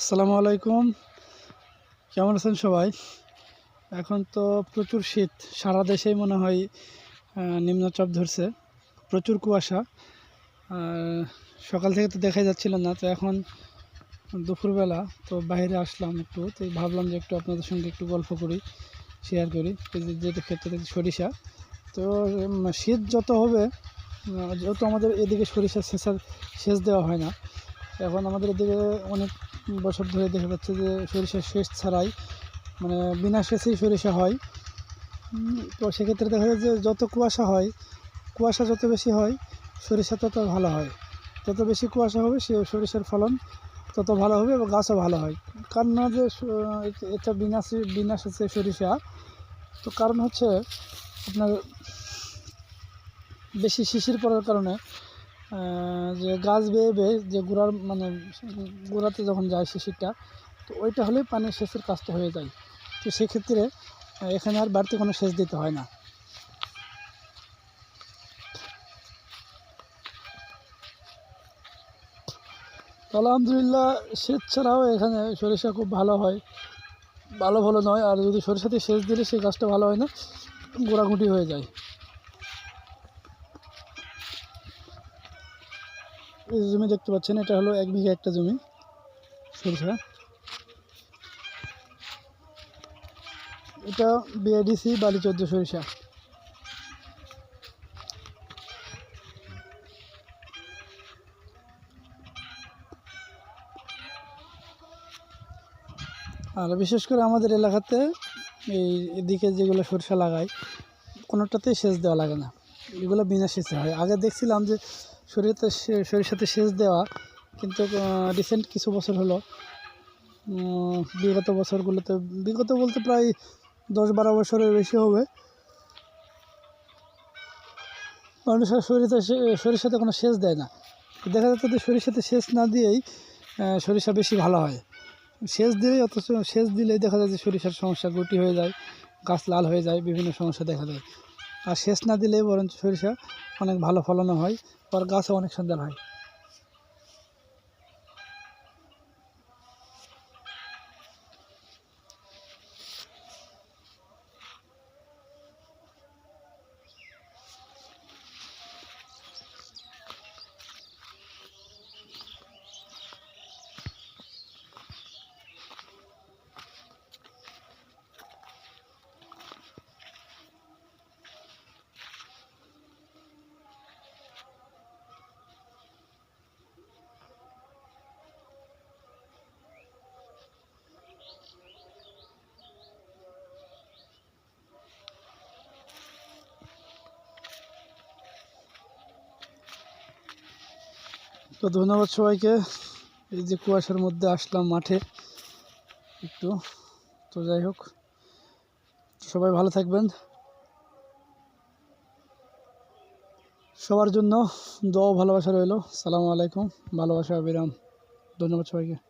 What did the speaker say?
আসসালামু আলাইকুম। কেমন আছেন সবাই? এখন তো প্রচুর শীত, সারা দেশেই মনে হয় নিম্নচাপ ধরছে, প্রচুর কুয়াশা। আর সকাল থেকে তো দেখাই যাচ্ছিল না, তো এখন দুপুরবেলা তো বাইরে আসলাম একটু, তো ভাবলাম যে একটু আপনাদের সঙ্গে একটু গল্প করি শেয়ার করি, এই যে যেহেতু ক্ষেত্রে সরিষা, তো শীত যত হবে যেহেতু আমাদের এদিকে সরিষা সেচা সেচ দেওয়া হয় না, এখন আমাদের এদিকে অনেক বছর ধরে দেখা যাচ্ছে যে সরিষা সেচ ছাড়াই মানে বিনা সেচেই সরিষা হয়। তো সেক্ষেত্রে দেখা যায় যে যত কুয়াশা হয়, কুয়াশা যত বেশি হয়, সরিষা তত ভালো হয়। যত বেশি কুয়াশা হবে, সে সরিষার ফলন তত ভালো হবে এবং গাছও ভালো হয়। কারণ না যে এটা বিনা বিনা সেচে সরিষা, তো কারণ হচ্ছে আপনার বেশি শিশির পড়ার কারণে যে গাছ বেয়ে বেয়ে যে গোড়ার মানে গোড়াতে যখন যায় শিশিরটা তো ওইটা হলেই পানি সেচের কাজটা হয়ে যায়। তো সেক্ষেত্রে এখানে আর বাড়তি কোনো সেচ দিতে হয় না। আলহামদুলিল্লাহ, সেচ ছাড়াও এখানে সরিষা খুব ভালো হয়। ভালো ভালো নয়, আর যদি সরিষাতে সেচ দিলে সেই গাছটা ভালো হয় না, গোড়াগুটি হয়ে যায় এই যে জমি দেখতে পাচ্ছেন, এটা হলো এক বিঘা একটা জমি, সরিষা। এটা বিআইডিসি বালিচোদ্দ সরিষা। আর বিশেষ করে আমাদের এলাকাতে এই এদিকে যেগুলো সরিষা লাগায়, কোনোটাতেই সেচ দেওয়া লাগে না। এগুলো বিনা সেচে হয়। আগে দেখছিলাম যে সে- সরিষাতে সেচ দেওয়া, কিন্তু রিসেন্ট কিছু বছর হলো বিগত বছরগুলোতে, বিগত বলতে প্রায় দশ বারো বছরের বেশি হবে। মানুষ আর সরিষা সে- সরিষাতে কোনো সেচ দেয় না। দেখা যাচ্ছে যে সরিষাতে সেচ না দিয়েই সরিষা বেশি ভালো হয়। সেচ দিলেই অথচ, সেচ দিলেই দেখা যায় যে সরিষার সমস্যা গুটি হয়ে যায়, গাছ লাল হয়ে যায়, বিভিন্ন সমস্যা দেখা যায় আর সেচ না দিলে বরঞ্চ সরিষা অনেক ভালো ফলনও হয়, আর গাছও অনেক সুন্দর হয়। তো ধন্যবাদ সবাইকে। এই যে কুয়াশার মধ্যে আসলাম মাঠে। একটু। তো যাই হোক। সবাই ভালো থাকবেন। সবার জন্য দোয়া ভালোবাসা রইল। সালামু আলাইকুম। ভালোবাসা, বিরাম। ধন্যবাদ সবাইকে।